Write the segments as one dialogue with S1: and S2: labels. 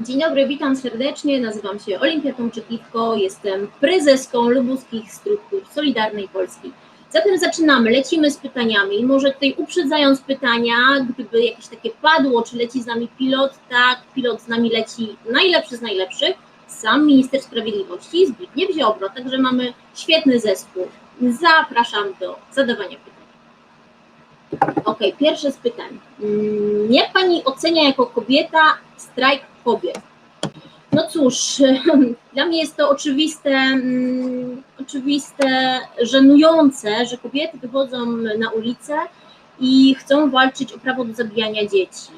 S1: Dzień dobry, witam serdecznie. Nazywam się Olimpia Tomczykiwko, jestem prezeską lubuskich struktur Solidarnej Polski. Zatem zaczynamy, lecimy z pytaniami. Może tutaj uprzedzając pytania, gdyby jakieś takie padło, czy leci z nami pilot, tak, pilot z nami leci najlepszy z najlepszych, sam minister sprawiedliwości Zbigniew Ziobro, także mamy świetny zespół. Zapraszam do zadawania pytań. Ok, pierwsze z pytań. Mm, Jak pani ocenia jako kobieta strajk kobiet? No cóż, dla mnie jest to oczywiste, mm, oczywiste, żenujące, że kobiety wychodzą na ulicę i chcą walczyć o prawo do zabijania dzieci.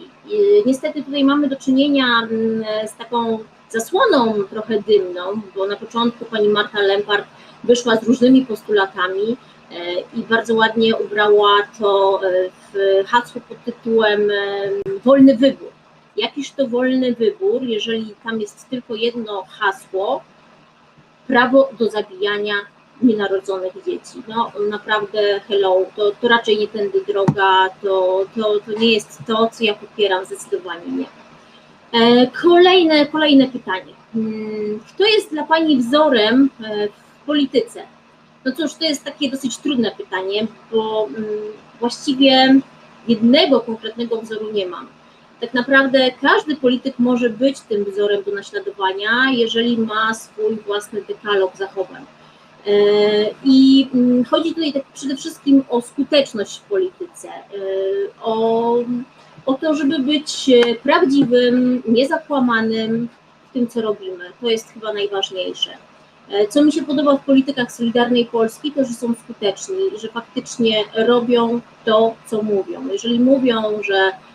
S1: Niestety tutaj mamy do czynienia mm, z taką zasłoną trochę dymną, bo na początku pani Marta Lempart wyszła z różnymi postulatami e, i bardzo ładnie ubrała to e, w hasło pod tytułem e, wolny wybór. Jakiż to wolny wybór, jeżeli tam jest tylko jedno hasło, prawo do zabijania nienarodzonych dzieci. No naprawdę hello, to, to raczej nie tędy droga, to, to, to nie jest to, co ja popieram, zdecydowanie nie. E, Kolejne, kolejne pytanie. Hmm, Kto jest dla Pani wzorem e, w polityce? No cóż, to jest takie dosyć trudne pytanie, bo mm, właściwie jednego konkretnego wzoru nie mam. Tak naprawdę każdy polityk może być tym wzorem do naśladowania, jeżeli ma swój własny dekalog zachowań. E, I mm, chodzi tutaj tak przede wszystkim o skuteczność w polityce, e, o, o to, żeby być prawdziwym, niezakłamanym w tym, co robimy. To jest chyba najważniejsze. E, Co mi się podoba w politykach Solidarnej Polski, to że są skuteczni, że faktycznie robią to, co mówią. Jeżeli mówią, że e,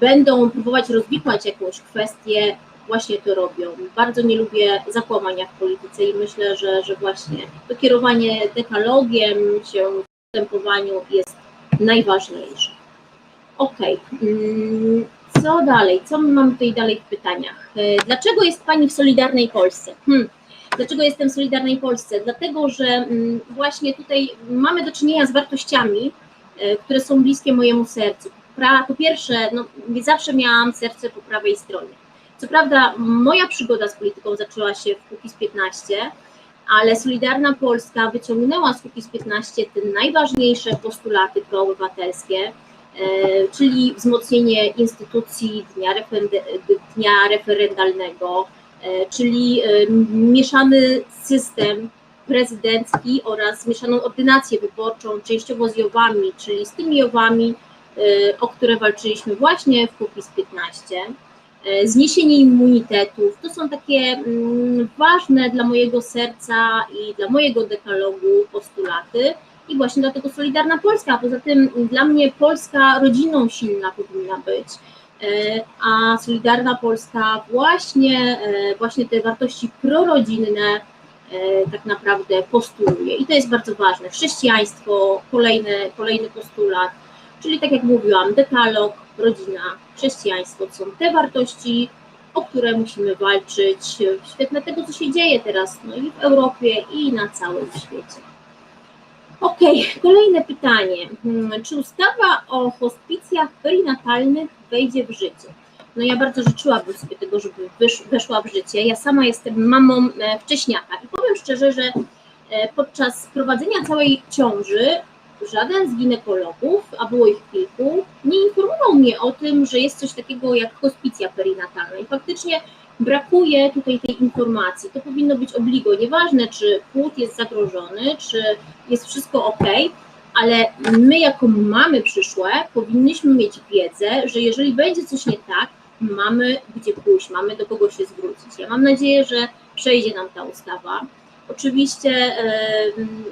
S1: będą próbować rozwikłać jakąś kwestię, właśnie to robią. Bardzo nie lubię zakłamania w polityce i myślę, że, że właśnie to kierowanie dekalogiem się w postępowaniu jest najważniejsze. Okej, mm, co dalej? Co my mamy tutaj dalej w pytaniach? E, Dlaczego jest Pani w Solidarnej Polsce? Hmm. Dlaczego jestem w Solidarnej Polsce? Dlatego, że mm, właśnie tutaj mamy do czynienia z wartościami, e, które są bliskie mojemu sercu. Po pierwsze, no, nie zawsze miałam serce po prawej stronie. Co prawda, moja przygoda z polityką zaczęła się w Kukiz 15, ale Solidarna Polska wyciągnęła z Kukiz 15 te najważniejsze postulaty proobywatelskie, e, czyli wzmocnienie instytucji dnia, referende- dnia referendalnego, e, czyli e, mieszany system prezydencki oraz mieszaną ordynację wyborczą, częściowo z JOW-ami, czyli z tymi JOW-ami, o które walczyliśmy właśnie w Kukiz 15. E, Zniesienie immunitetów to są takie mm, ważne dla mojego serca i dla mojego dekalogu postulaty i właśnie dlatego Solidarna Polska. Poza tym dla mnie Polska rodziną silna powinna być, e, a Solidarna Polska właśnie, właśnie te wartości prorodzinne tak naprawdę postuluje i to jest bardzo ważne. Chrześcijaństwo, kolejny, kolejny postulat, czyli tak jak mówiłam, dekalog, rodzina, chrześcijaństwo to są te wartości, o które musimy walczyć w świetle tego, co się dzieje teraz no i w Europie, i na całym świecie. Okej, kolejne pytanie. Hmm, Czy ustawa o hospicjach perinatalnych wejdzie w życie? No ja bardzo życzyłabym sobie tego, żeby weszła w życie. Ja sama jestem mamą e, wcześniaka i powiem szczerze, że e, podczas prowadzenia całej ciąży żaden z ginekologów, a było ich kilku, nie informował mnie o tym, że jest coś takiego jak hospicja perinatalna i faktycznie brakuje tutaj tej informacji. To powinno być obligo, nieważne czy płód jest zagrożony, czy jest wszystko ok, ale my jako mamy przyszłe powinniśmy mieć wiedzę, że jeżeli będzie coś nie tak, mamy gdzie pójść, mamy do kogo się zwrócić. Ja mam nadzieję, że przejdzie nam ta ustawa. Oczywiście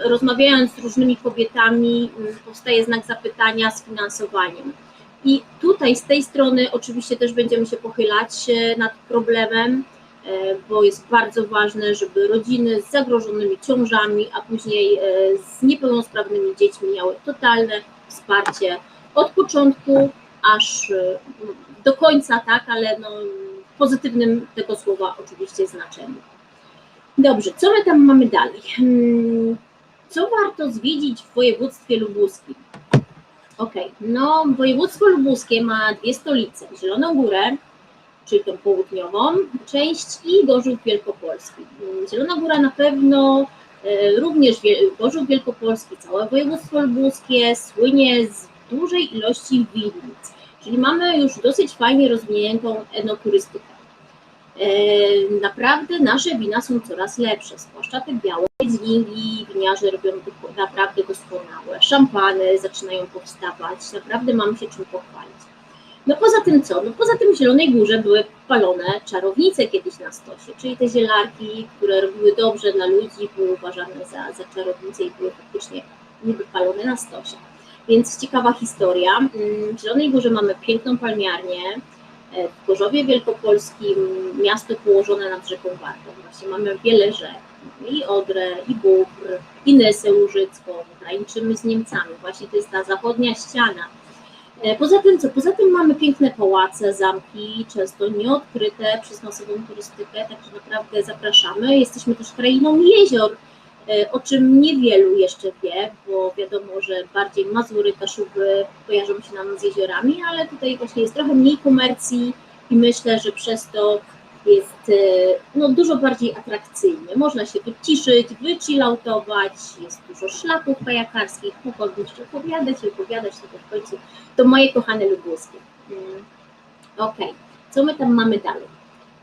S1: rozmawiając z różnymi kobietami powstaje znak zapytania z finansowaniem. I tutaj z tej strony oczywiście też będziemy się pochylać e, nad problemem, e, bo jest bardzo ważne, żeby rodziny z zagrożonymi ciążami, a później e, z niepełnosprawnymi dziećmi miały totalne wsparcie od początku aż do końca, tak, ale no, w pozytywnym tego słowa oczywiście znaczeniu. Dobrze, co my tam mamy dalej? Hmm, Co warto zwiedzić w województwie lubuskim? Okej, no województwo lubuskie ma dwie stolice, Zieloną Górę, czyli tą południową część i Gorzów Wielkopolski. Zielona Góra na pewno e, również Gorzów Wielkopolski, całe województwo lubuskie słynie z dużej ilości winnic, czyli mamy już dosyć fajnie rozwiniętą enoturystykę. E, Naprawdę nasze wina są coraz lepsze, zwłaszcza te białe dźwigi, winiarze robią naprawdę doskonałe, szampany zaczynają powstawać, naprawdę mamy się czym pochwalić. No poza tym co? No poza tym w Zielonej Górze były palone czarownice kiedyś na stosie, czyli te zielarki, które robiły dobrze dla ludzi, były uważane za, za czarownice i były faktycznie niby palone na stosie. Więc ciekawa historia. Mm, W Zielonej Górze mamy piękną palmiarnię, w Gorzowie Wielkopolskim miasto położone nad rzeką Wartą. Właśnie mamy wiele rzek, i Odrę, i Bóbr, i Nysę Łużycką, graniczymy z Niemcami. Właśnie to jest ta zachodnia ściana. E, Poza tym co? Poza tym mamy piękne pałace, zamki, często nieodkryte przez masową turystykę, także naprawdę zapraszamy. Jesteśmy też krainą jezior, e, o czym niewielu jeszcze wie, bo wiadomo, że bardziej Mazury, Kaszuby kojarzą się nam z jeziorami, ale tutaj właśnie jest trochę mniej komercji i myślę, że przez to jest e, no, dużo bardziej atrakcyjnie. Można się wyciszyć, wychillautować, jest dużo szlaków kajakarskich, jeszcze opowiadać opowiadać, tylko w końcu to moje kochane lubuskie. Mm, Okej, co my tam mamy dalej?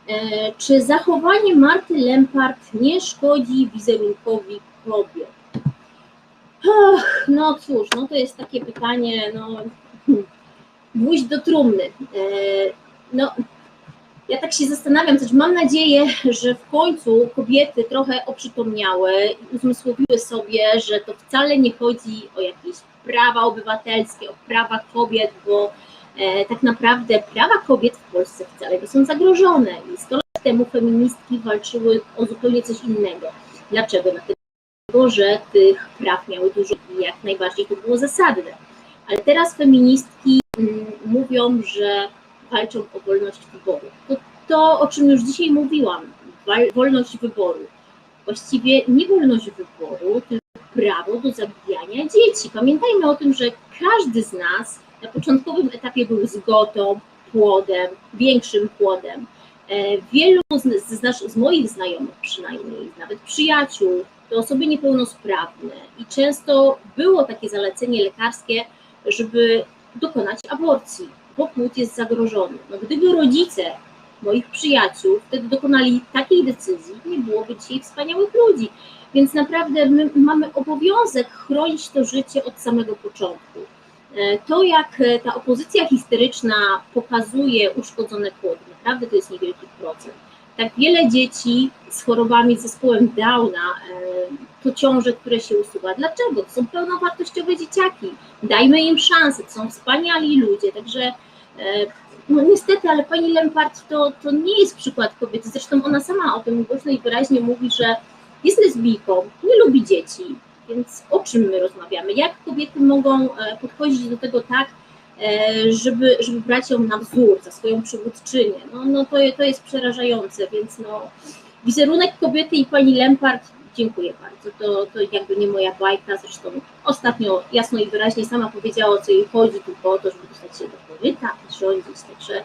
S1: E, Czy zachowanie Marty Lempart nie szkodzi wizerunkowi kobiet? Ach, no cóż, no to jest takie pytanie, no gwóźdź do trumny. E, No, ja tak się zastanawiam, też mam nadzieję, że w końcu kobiety trochę oprzytomniały i uzmysłowiły sobie, że to wcale nie chodzi o jakieś prawa obywatelskie, o prawa kobiet, bo tak naprawdę prawa kobiet w Polsce wcale nie są zagrożone. I 100 lat temu feministki walczyły o zupełnie coś innego. Dlaczego? Dlatego, że tych praw miały dużo i jak najbardziej to było zasadne. Ale teraz feministki mm, mówią, że walczą o wolność wyboru. To, to, o czym już dzisiaj mówiłam, wolność wyboru. Właściwie nie wolność wyboru, tylko prawo do zabijania dzieci. Pamiętajmy o tym, że każdy z nas na początkowym etapie był zgotą, płodem, większym płodem. E, Wielu z, z, nasz- z moich znajomych przynajmniej, nawet przyjaciół, to osoby niepełnosprawne i często było takie zalecenie lekarskie, żeby dokonać aborcji, bo płód jest zagrożony. No, gdyby rodzice moich przyjaciół wtedy dokonali takiej decyzji, nie byłoby dzisiaj wspaniałych ludzi. Więc naprawdę my mamy obowiązek chronić to życie od samego początku. E, To, jak e, ta opozycja histeryczna pokazuje uszkodzone płody, naprawdę to jest niewielki procent. Tak wiele dzieci z chorobami z zespołem Downa e, to ciąże, które się usuwa. Dlaczego? To są pełnowartościowe dzieciaki. Dajmy im szansę, to są wspaniali ludzie. Także no niestety, ale pani Lempart to, to nie jest przykład kobiety. Zresztą ona sama o tym głośno i wyraźnie mówi, że jest lesbijką, nie lubi dzieci. Więc o czym my rozmawiamy? Jak kobiety mogą e, podchodzić do tego tak, e, żeby, żeby brać ją na wzór, za swoją przywódczynię? No, no to, to jest przerażające, więc no, wizerunek kobiety i pani Lempart, dziękuję bardzo. To, to jakby nie moja bajka, zresztą ostatnio jasno i wyraźnie sama powiedziała, o co jej chodzi, tylko o to, żeby dostać się do koryta i rządzić. Także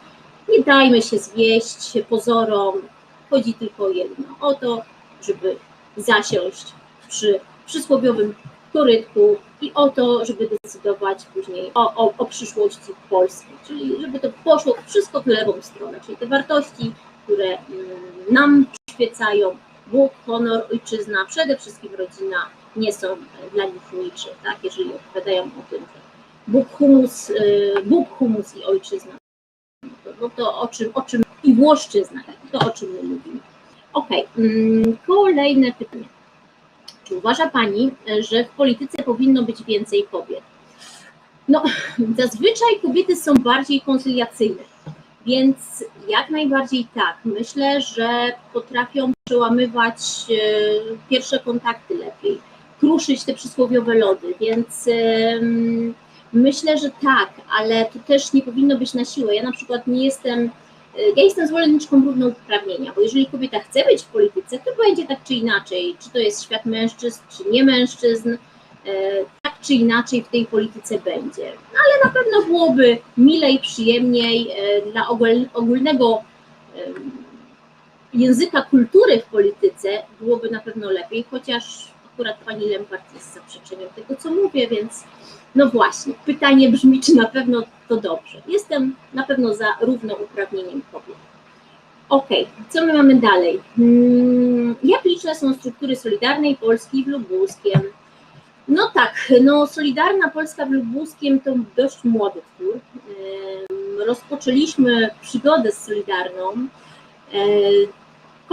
S1: nie dajmy się zwieść pozorom. Chodzi tylko jedno, o to, żeby zasiąść przy przysłowiowym korytku i o to, żeby decydować później o, o, o przyszłości Polski, czyli żeby to poszło wszystko w lewą stronę, czyli te wartości, które mm, nam przyświecają, Bóg, honor, ojczyzna, przede wszystkim rodzina nie są e, dla nich niczym, tak? jeżeli opowiadają o tym, że Bóg, humus, y, Bóg, humus i ojczyzna, to, no to o, czym, o czym i Włoszczyzna, to o czym my mówimy. Okej, mm, kolejne pytanie. Czy uważa Pani, że w polityce powinno być więcej kobiet? No, zazwyczaj kobiety są bardziej koncyliacyjne, więc jak najbardziej tak. Myślę, że potrafią przełamywać e, pierwsze kontakty lepiej, kruszyć te przysłowiowe lody, więc myślę, że tak, ale to też nie powinno być na siłę. Ja na przykład nie jestem ja jestem zwolenniczką równouprawnienia, bo jeżeli kobieta chce być w polityce, to będzie tak czy inaczej, czy to jest świat mężczyzn, czy nie mężczyzn, e, tak czy inaczej w tej polityce będzie. No, ale na pewno byłoby milej, przyjemniej e, dla ogól- ogólnego języka kultury w polityce byłoby na pewno lepiej, chociaż akurat pani Lempart jest zaprzeczeniem tego, co mówię, więc no właśnie, pytanie brzmi, czy na pewno to dobrze. Jestem na pewno za równouprawnieniem kobiet. Okej, co my mamy dalej? Hmm, Jak liczne są struktury Solidarnej Polski w Lubuskiem? No tak, no Solidarna Polska w Lubuskiem to dość młody twór. Rozpoczęliśmy przygodę z Solidarną.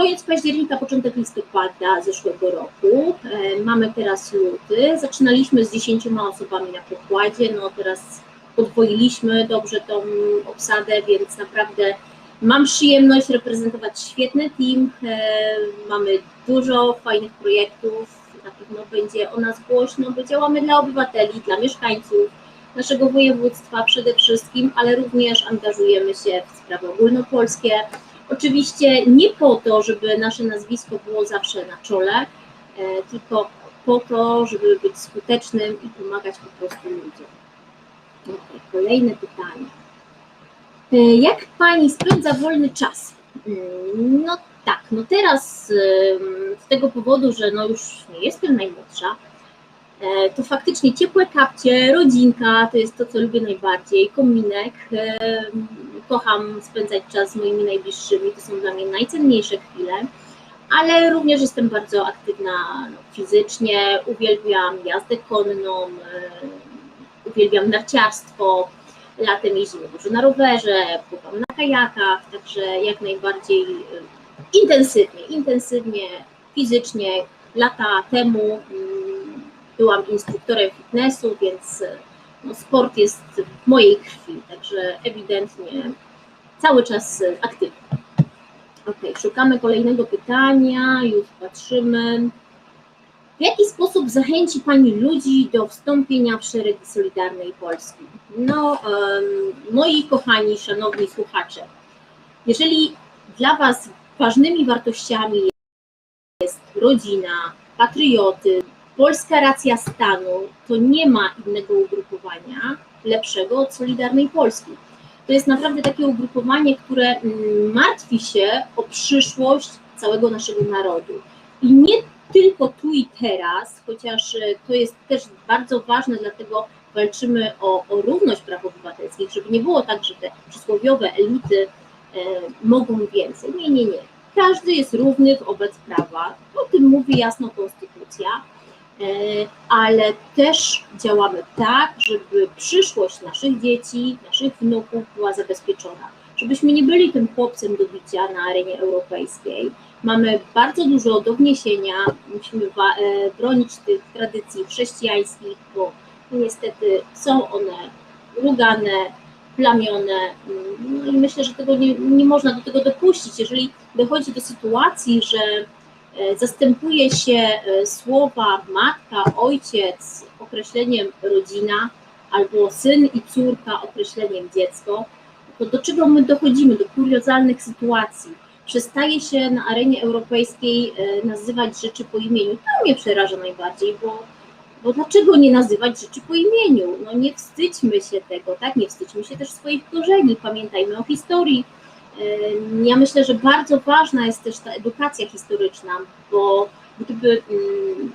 S1: Koniec października, początek listopada zeszłego roku. E, Mamy teraz luty. Zaczynaliśmy z 10 osobami na pokładzie. No teraz podwoiliśmy dobrze tą obsadę, więc naprawdę mam przyjemność reprezentować świetny team. E, Mamy dużo fajnych projektów. Na pewno będzie o nas głośno, bo działamy dla obywateli, dla mieszkańców naszego województwa przede wszystkim, ale również angażujemy się w sprawy ogólnopolskie. Oczywiście nie po to, żeby nasze nazwisko było zawsze na czole, e, tylko po to, żeby być skutecznym i pomagać po prostu ludziom. Okay, kolejne pytanie. E, Jak Pani spędza wolny czas? Mm, No tak, no teraz z tego powodu, że no już nie jestem najmłodsza, to faktycznie ciepłe kapcie, rodzinka, to jest to, co lubię najbardziej, kominek. em, Kocham spędzać czas z moimi najbliższymi, to są dla mnie najcenniejsze chwile, ale również jestem bardzo aktywna no, fizycznie, uwielbiam jazdę konną, em, uwielbiam narciarstwo, latem jeździmy dużo na rowerze, pływam na kajakach, także jak najbardziej intensywnie, intensywnie, fizycznie. Lata temu mm, byłam instruktorem fitnessu, więc y, no, sport jest w mojej krwi, także ewidentnie cały czas y, aktywny. Ok, szukamy kolejnego pytania, już patrzymy. W jaki sposób zachęci Pani ludzi do wstąpienia w szeregi Solidarnej Polski? No, em, moi kochani, szanowni słuchacze, jeżeli dla Was ważnymi wartościami jest rodzina, patriotyzm, polska racja stanu, to nie ma innego ugrupowania lepszego od Solidarnej Polski. To jest naprawdę takie ugrupowanie, które mm, martwi się o przyszłość całego naszego narodu. I nie tylko tu i teraz, chociaż e, to jest też bardzo ważne, dlatego walczymy o, o równość praw obywatelskich, żeby nie było tak, że te przysłowiowe elity e, mogą więcej. Nie, nie, nie. Każdy jest równy wobec prawa. O tym mówi jasno Konstytucja, ale też działamy tak, żeby przyszłość naszych dzieci, naszych wnuków była zabezpieczona. Żebyśmy nie byli tym chłopcem do bicia na arenie europejskiej, mamy bardzo dużo do wniesienia, musimy e, bronić tych tradycji chrześcijańskich, bo niestety są one rugane, plamione. No i myślę, że tego nie, nie można do tego dopuścić. Jeżeli dochodzi do sytuacji, że e, zastępuje się e, słowa matka, ojciec określeniem rodzina, albo syn i córka określeniem dziecko, to do czego my dochodzimy? Do kuriozalnych sytuacji przestaje się na arenie europejskiej e, nazywać rzeczy po imieniu. To mnie przeraża najbardziej, bo, bo dlaczego nie nazywać rzeczy po imieniu? No nie wstydźmy się tego, tak? Nie wstydźmy się też swoich korzeni, pamiętajmy o historii. Ja myślę, że bardzo ważna jest też ta edukacja historyczna, bo gdyby mm,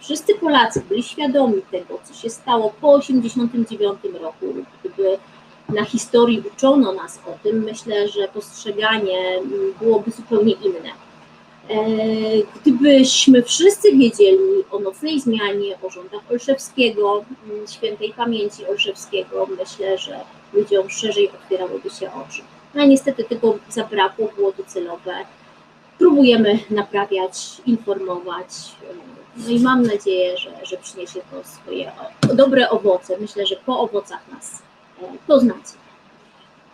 S1: wszyscy Polacy byli świadomi tego, co się stało po 1989 roku, gdyby na historii uczono nas o tym, myślę, że postrzeganie mm, byłoby zupełnie inne. Gdybyśmy wszyscy wiedzieli o nocnej zmianie, o rządach Olszewskiego, mm, świętej pamięci Olszewskiego, myślę, że ludziom szerzej otwierałyby się oczy. No, niestety tego zabrakło, było to celowe. Próbujemy naprawiać, informować. No i mam nadzieję, że, że przyniesie to swoje dobre owoce. Myślę, że po owocach nas e, poznacie.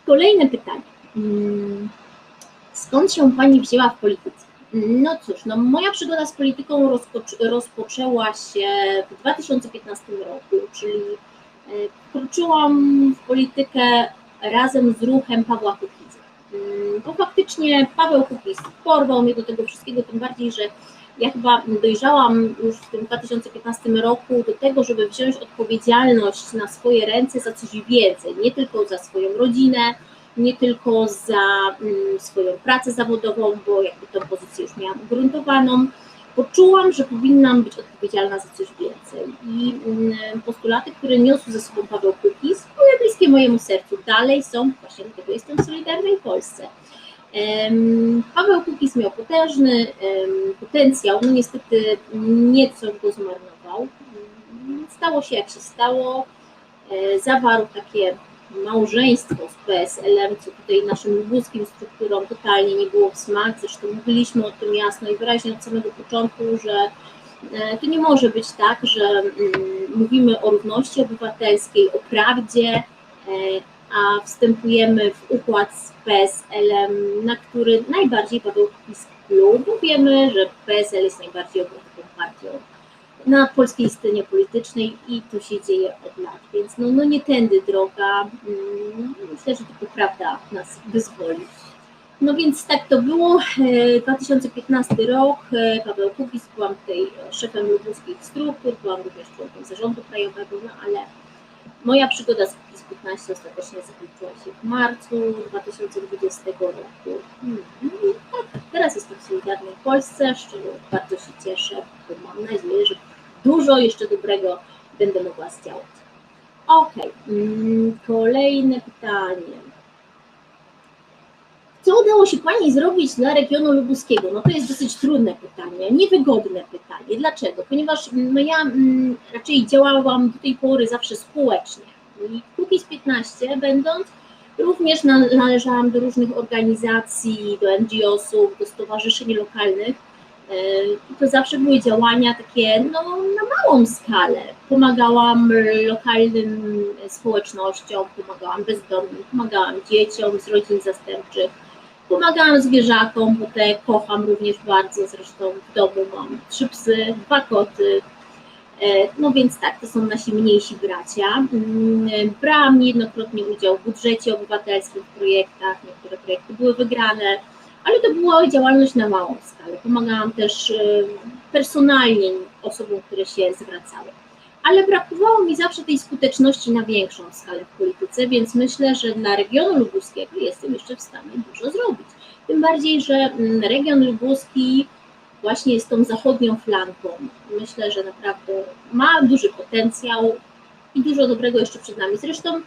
S1: Kolejne pytanie. Mm, Skąd się Pani wzięła w polityce? No cóż, no moja przygoda z polityką rozpoc- rozpoczęła się w 2015 roku, czyli e, wkroczyłam w politykę razem z ruchem Pawła Kukiza. Mm, Bo faktycznie Paweł Kukiz porwał mnie do tego wszystkiego, tym bardziej, że ja chyba dojrzałam już w tym 2015 roku do tego, żeby wziąć odpowiedzialność na swoje ręce za coś więcej, nie tylko za swoją rodzinę, nie tylko za mm, swoją pracę zawodową, bo jakby tą pozycję już miałam ugruntowaną, poczułam, że powinnam być odpowiedzialna za coś więcej. I mm, postulaty, które niosł ze sobą Paweł Kukiz, były bliskie mojemu sercu. Dalej są, właśnie dlatego jestem w Solidarnej Polsce. Paweł Kukiz miał potężny potencjał, no niestety nieco go zmarnował. Stało się jak się stało, E, zawarł takie małżeństwo z PSL-em, co tutaj naszym lubuskim strukturom totalnie nie było w smak. Zresztą mówiliśmy o tym jasno i wyraźnie od samego początku, że e, to nie może być tak, że mm, mówimy o równości obywatelskiej, o prawdzie, e, a wstępujemy w układ z PSL-em, na który najbardziej Kukiz pluł, bo wiemy, że PSL jest najbardziej obywatelską partią na polskiej scenie politycznej i to się dzieje od lat, więc no, no nie tędy droga. Mm, Myślę, że tylko prawda nas wyzwoli. No więc tak to było. E, 2015 rok, e, Paweł Kukiz, byłam tutaj szefem lubuskich struktur, byłam również członkiem zarządu krajowego, no ale moja przygoda z Kukiz 15 ostatecznie zakończyła się w marcu 2020 roku. Mm, no i tak, teraz jestem w Solidarnej Polsce, z czego bardzo się cieszę, bo mam nadzieję, że dużo jeszcze dobrego będę mogła zdziałać. Okej, mm, kolejne pytanie. Co udało się Pani zrobić dla regionu lubuskiego? No to jest dosyć trudne pytanie, niewygodne pytanie. Dlaczego? Ponieważ no ja mm, raczej działałam do tej pory zawsze społecznie. I Kukiz 15 będąc również na- należałam do różnych organizacji, do NGO-sów, do stowarzyszeń lokalnych, to zawsze były działania takie no, na małą skalę. Pomagałam lokalnym społecznościom, pomagałam bezdomnym, pomagałam dzieciom z rodzin zastępczych, pomagałam zwierzakom, bo te kocham również bardzo. Zresztą w domu mam trzy psy, dwa koty. E, No więc tak, to są nasi mniejsi bracia. Mm, Brałam niejednokrotnie udział w budżecie obywatelskim, w projektach, niektóre projekty były wygrane ale to była działalność na małą skalę. Pomagałam też e, personalnie osobom, które się zwracały. Ale brakowało mi zawsze tej skuteczności na większą skalę w polityce, więc myślę, że dla regionu lubuskiego jestem jeszcze w stanie dużo zrobić. Tym bardziej, że mm, region lubuski właśnie jest tą zachodnią flanką. Myślę, że naprawdę ma duży potencjał i dużo dobrego jeszcze przed nami. Zresztą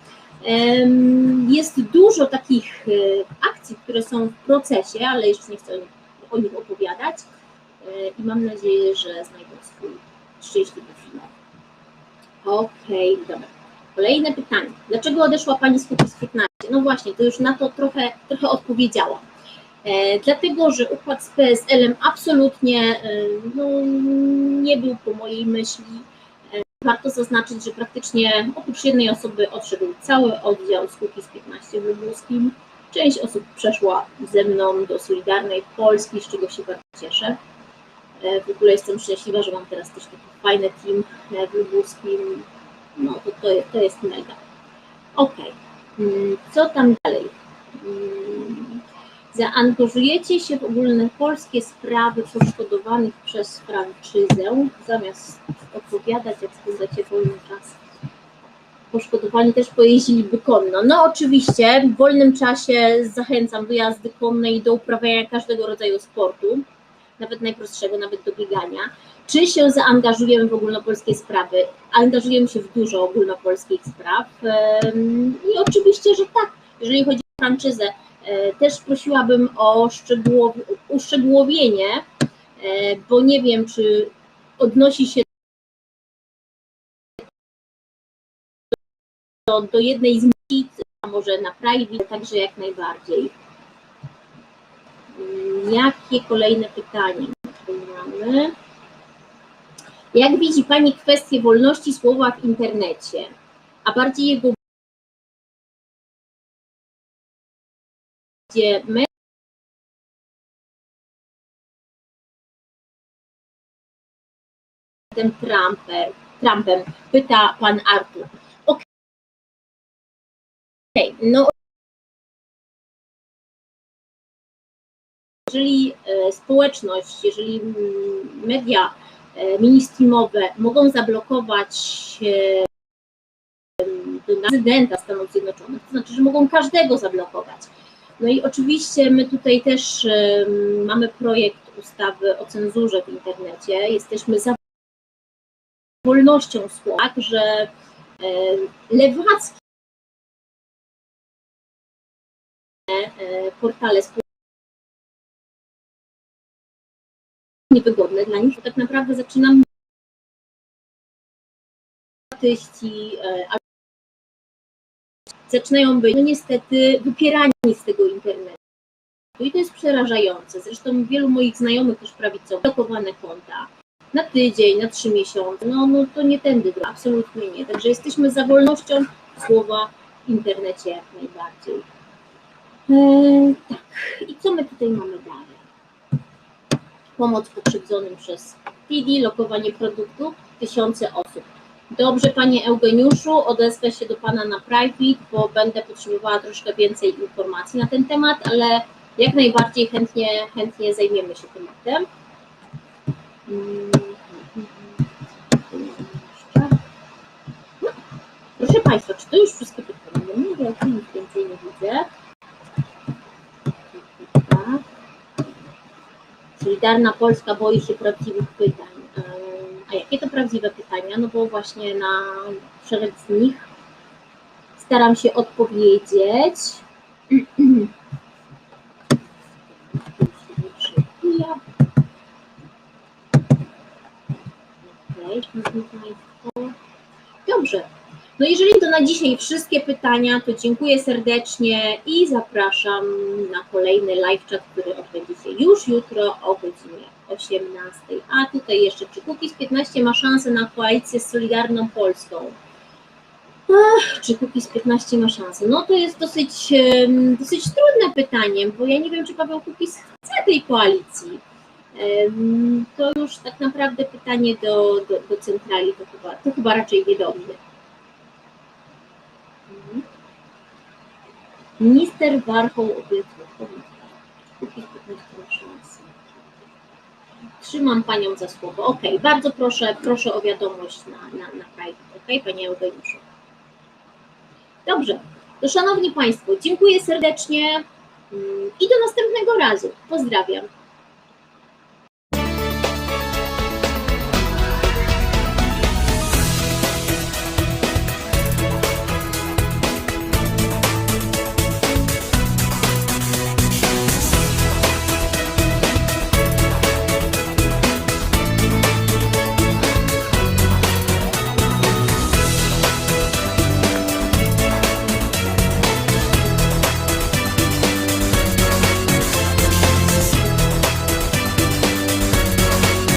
S1: Jest dużo takich e, akcji, które są w procesie, ale jeszcze nie chcę o nich- opowiadać E, i mam nadzieję, że znajdą swój szczęśliwy finał. Okej, dobra. Kolejne pytanie. Dlaczego odeszła Pani z Kukiz 15? No właśnie, to już na to trochę, trochę odpowiedziałam. E, dlatego, że układ z PSL-em absolutnie e, no, nie był po mojej myśli. Warto zaznaczyć, że praktycznie oprócz jednej osoby odszedł cały oddział z Kukiz 15 w Lubuskim. Część osób przeszła ze mną do Solidarnej Polski, z czego się bardzo cieszę. E, W ogóle jestem szczęśliwa, że mam teraz też taki fajny team e, w Lubuskim. No to, to, to jest mega. Okej, Mm, co tam dalej? Zaangażujecie się w ogólnopolskie sprawy poszkodowanych przez franczyzę, zamiast opowiadać, jak spędzacie wolny czas. Poszkodowani też pojeździliby konno. No oczywiście, w wolnym czasie zachęcam do jazdy konnej i do uprawiania każdego rodzaju sportu, nawet najprostszego, nawet do biegania. Czy się zaangażujemy w ogólnopolskie sprawy? Angażujemy się w dużo ogólnopolskich spraw i oczywiście, że tak. Jeżeli chodzi o franczyzę, też prosiłabym o szczegółow- uszczegółowienie, e, bo nie wiem, czy odnosi się do, do jednej z mit, a może na private, także jak najbardziej. Mm, Jakie kolejne pytanie mamy? Jak widzi Pani kwestię wolności słowa w internecie, a bardziej jego gdzie my Trumpem, Trumpem, pyta Pan Artur. Okej, no jeżeli e, społeczność, jeżeli media e, mainstreamowe mogą zablokować prezydenta Stanów Zjednoczonych, to znaczy, że mogą każdego zablokować. No i oczywiście my tutaj też mamy projekt ustawy o cenzurze w internecie. Jesteśmy za wolnością słowa, tak, że lewackie e, portale społecznościowe niewygodne dla nich, tak naprawdę zaczynam artyści e, zaczynają być no niestety wypierani z tego internetu. I to jest przerażające. Zresztą wielu moich znajomych też prawicowych blokowane konta na tydzień, na trzy miesiące. No, no to nie tędy absolutnie nie. Także jesteśmy za wolnością słowa w internecie jak najbardziej. E, tak, i co my tutaj mamy dalej? Pomoc pokrzywdzonym przez PD, lokowanie produktów, tysiące osób. Dobrze, Panie Eugeniuszu, odezwę się do Pana na private, bo będę potrzebowała troszkę więcej informacji na ten temat, ale jak najbardziej chętnie, chętnie zajmiemy się tematem. Proszę Państwa, czy to już wszystkie pytania? Nie wiem, nic więcej nie widzę. Tak. Solidarna Polska boi się prawdziwych pytań. A jakie to prawdziwe pytania? No bo właśnie na szereg z nich staram się odpowiedzieć. Dobrze. No jeżeli to na dzisiaj wszystkie pytania, to dziękuję serdecznie i zapraszam na kolejny live chat, który odbędzie się już jutro o godzinie 18. A tutaj jeszcze, czy Kukiz 15 ma szansę na koalicję z Solidarną Polską? Ach, czy Kukiz 15 ma szansę? No to jest dosyć, dosyć trudne pytanie, bo ja nie wiem, czy Paweł Kukiz chce tej koalicji. To już tak naprawdę pytanie do, do, do centrali, to chyba, to chyba raczej nie do mnie. Mhm. Minister Warchoł obiecał. Kukiz 15 ma szansę. Trzymam Panią za słowo. Okej, bardzo proszę, proszę o wiadomość na, na, na private, okej, Panie Eugeniuszu. Dobrze, to Szanowni Państwo, dziękuję serdecznie mm, i do następnego razu. Pozdrawiam.